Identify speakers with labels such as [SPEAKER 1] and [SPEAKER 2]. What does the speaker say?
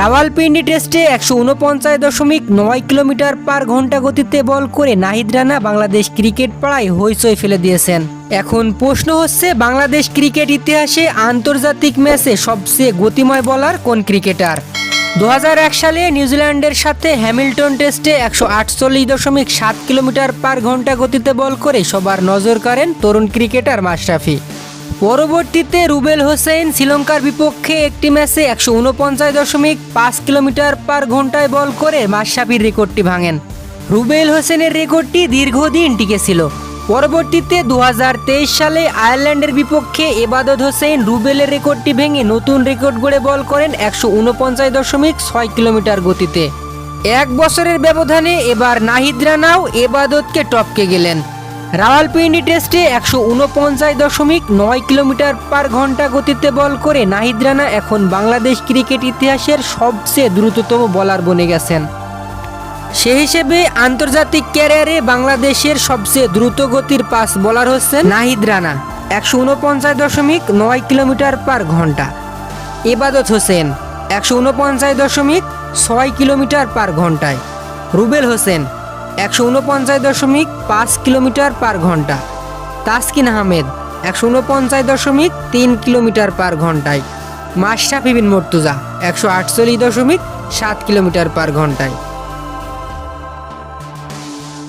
[SPEAKER 1] রাওয়ালপিন্ডি টেস্টে একশো উনপঞ্চাশ দশমিক নয় কিলোমিটার পার ঘণ্টা গতিতে বল করে নাহিদ রানা বাংলাদেশ ক্রিকেট পাড়ায় হইচই ফেলে দিয়েছেন। এখন প্রশ্ন হচ্ছে, বাংলাদেশ ক্রিকেট ইতিহাসে আন্তর্জাতিক ম্যাচে সবচেয়ে গতিময় বলার কোন ক্রিকেটার? দু হাজার এক সালে নিউজিল্যান্ডের সাথে হ্যামিল্টন টেস্টে একশো আটচল্লিশ দশমিক সাত কিলোমিটার পার ঘণ্টা গতিতে বল করে সবার নজর কাড়েন তরুণ ক্রিকেটার মাশরাফি। পরবর্তীতে রুবেল হোসেন শ্রীলঙ্কার বিপক্ষে একটি ম্যাচে একশো উনপঞ্চাশ দশমিক পাঁচ কিলোমিটার পার ঘন্টায় বল করে মাশরাফির রেকর্ডটি ভাঙেন। রুবেল হোসেনের রেকর্ডটি দীর্ঘদিন টিকেছিল পরবর্তীতে দু হাজার তেইশ সালে আয়ারল্যান্ডের বিপক্ষে এবাদত হোসেন রুবেলের রেকর্ডটি ভেঙে নতুন রেকর্ড গড়ে বল করেন একশো উনপঞ্চাশ দশমিক ছয় কিলোমিটার গতিতে। এক বছরের ব্যবধানে এবার নাহিদ রানাও এবাদতকে টপকে গেলেন। রাওয়ালপিন্ডি টেস্টে একশো উনপঞ্চাশ দশমিক নয় কিলোমিটার পার ঘণ্টা গতিতে বল করে নাহিদ রানা এখন বাংলাদেশ ক্রিকেট ইতিহাসের সবচেয়ে দ্রুততম বলার বনে গেছেন। সে হিসেবে আন্তর্জাতিক ক্যারিয়ারে বাংলাদেশের সবচেয়ে দ্রুত গতির পাস বলার হচ্ছেন নাহিদ রানা, একশো উনপঞ্চাশ দশমিক নয় কিলোমিটার পার ঘণ্টা। এবাদত হোসেন, একশো উনপঞ্চাশ দশমিক ছয় কিলোমিটার পার ঘন্টায়। রুবেল হোসেন একশো উনপঞ্চাশ দশমিক পাঁচ কিলোমিটার পার ঘণ্টা। তাসকিন আহমেদ একশো উনপঞ্চাশ দশমিক তিন কিলোমিটার পার ঘন্টায়। মাশরাফি বিন মর্তুজা একশো আটচল্লিশ দশমিক সাত কিলোমিটার পার ঘন্টায়।